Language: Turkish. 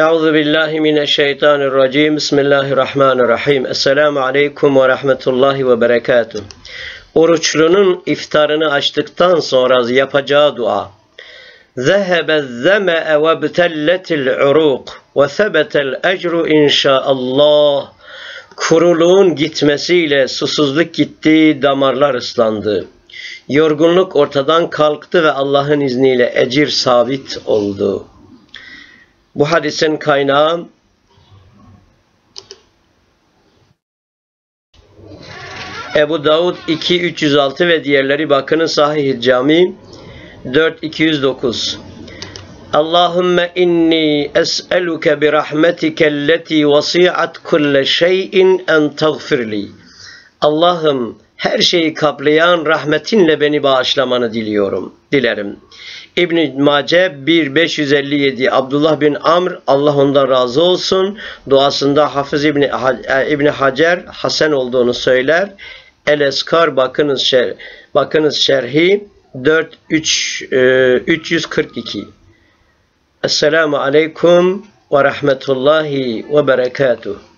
Euzu billahi mineşşeytanirracim. Bismillahirrahmanirrahim. Esselamu aleyküm ve rahmetullahi ve berekatuh. Oruçlunun iftarını açtıktan sonra yapacağı dua. Zehebe zeme'e ve btelletil uruk ve sebetel ecru inşaallah. Kuruluğun gitmesiyle susuzluk gitti, damarlar ıslandı. Yorgunluk ortadan kalktı ve Allah'ın izniyle ecir sabit oldu. Bu hadisin kaynağı Ebu Davud 2306 ve diğerleri bakının Sahih Cami 4209 Allahümme inni es'eluke bi rahmetike elleti vasi'at kulle şeyin en tagfirli. Allah'ım her şeyi kaplayan rahmetinle beni bağışlamanı diliyorum, dilerim. İbn Mace 1557 Abdullah bin Amr Allah ondan razı olsun duasında Hafız İbn İbn Hacer Hasan olduğunu söyler. El Eskar bakınız şer, bakınız şerhi 4 3 e, 342. Esselamu aleyküm ve rahmetullahi ve berekatuh.